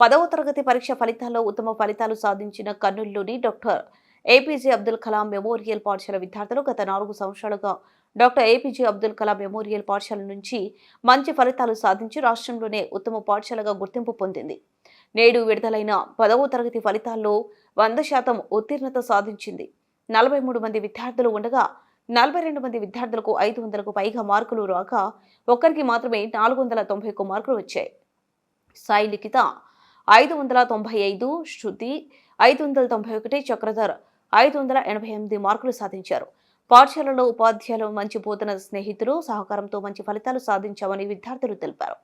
పదవ తరగతి పరీక్ష ఫలితాల్లో ఉత్తమ ఫలితాలు సాధించిన కర్నూలులోని doctor APJ Abdul Kalam memorial పాఠశాల విద్యార్థులు గత నాలుగు సంవత్సరాలుగా doctor APJ Abdul Kalam memorial పాఠశాల నుంచి మంచి ఫలితాలు సాధించి రాష్ట్రంలోనే ఉత్తమ పాఠశాలగా గుర్తింపు పొందింది. నేడు విడుదలైన పదవ తరగతి ఫలితాల్లో వంద శాతం ఉత్తీర్ణత సాధించింది. నలభై మూడు మంది విద్యార్థులు ఉండగా నలభై రెండు మంది విద్యార్థులకు ఐదు వందలకు పైగా మార్కులు రాక ఒక్కరికి మాత్రమే నాలుగు వందల తొంభై ఒక్క మార్కులు వచ్చాయి. సాయి లిఖిత ఐదు వందల తొంభై ఐదు శృతి ఐదు వందల తొంభై ఒకటి చక్రధర్ ఐదు వందల ఎనభై ఎనిమిది మార్కులు సాధించారు. పాఠశాలలో ఉపాధ్యాయులు మంచి బోధన స్నేహితులు సహకారంతో మంచి ఫలితాలు సాధించామని విద్యార్థులు తెలిపారు.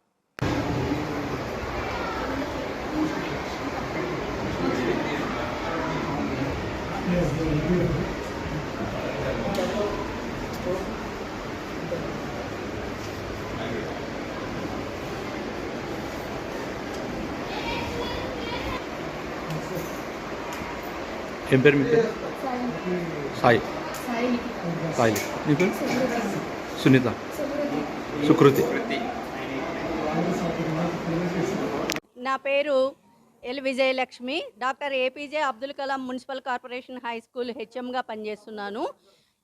ఏం పేరు మీ పేరు? సాయి. సాయి. మీ పేరు? సునీత. సుకృతి. నా పేరు L Vijayalakshmi. Doctor APJ Abdul Kalam municipal corporation high school హెచ్ఎంగా పనిచేస్తున్నాను.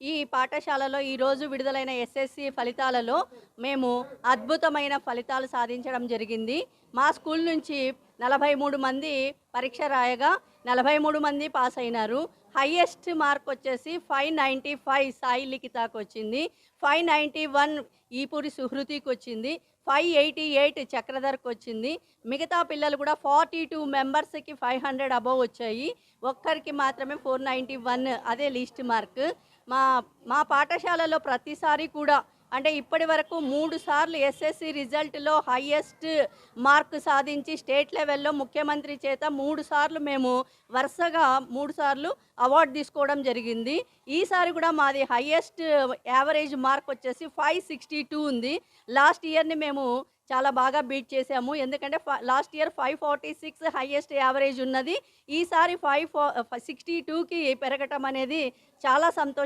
ఈ పాఠశాలలో ఈరోజు విడుదలైన ఎస్ఎస్సి ఫలితాలలో మేము అద్భుతమైన ఫలితాలు సాధించడం జరిగింది. మా స్కూల్ నుంచి నలభై మూడు మంది పరీక్ష రాయగా నలభై మూడు మంది పాస్ అయినారు. హైయెస్ట్ మార్క్ వచ్చేసి ఫైవ్ నైంటీ ఫైవ్ సాయి లిఖితాకు వచ్చింది. ఫైవ్ నైంటీ వన్ ఈపూరి సుహృతికి వచ్చింది. ఫైవ్ ఎయిటీ ఎయిట్ చక్రధర్కి వచ్చింది. మిగతా పిల్లలు కూడా ఫార్టీ టూ మెంబర్స్కి ఫైవ్ హండ్రెడ్ అబవ్ వచ్చాయి. ఒక్కరికి మాత్రమే ఫోర్ నైంటీ వన్ అదే లీస్ట్ మార్క్. మా మా పాఠశాలలో ప్రతిసారి కూడా అంటే ఇప్పటి వరకు మూడు సార్లు ఎస్ఎస్సి రిజల్ట్లో హయ్యెస్ట్ మార్క్ సాధించి స్టేట్ లెవెల్లో ముఖ్యమంత్రి చేత మూడు సార్లు మేము వరుసగా మూడు సార్లు అవార్డు తీసుకోవడం జరిగింది. ఈసారి కూడా మాది హయ్యెస్ట్ యావరేజ్ మార్క్ వచ్చేసి ఫైవ్ సిక్స్టీ టూ ఉంది. లాస్ట్ ఇయర్ని మేము చాలా బాగా బీట్ చేసాము ఎందుకంటే last year five forty six highest average ఉన్నది. ఈసారి ఫైవ్ సిక్స్టీ టూకి పెరగటం అనేది చాలా సంతోషం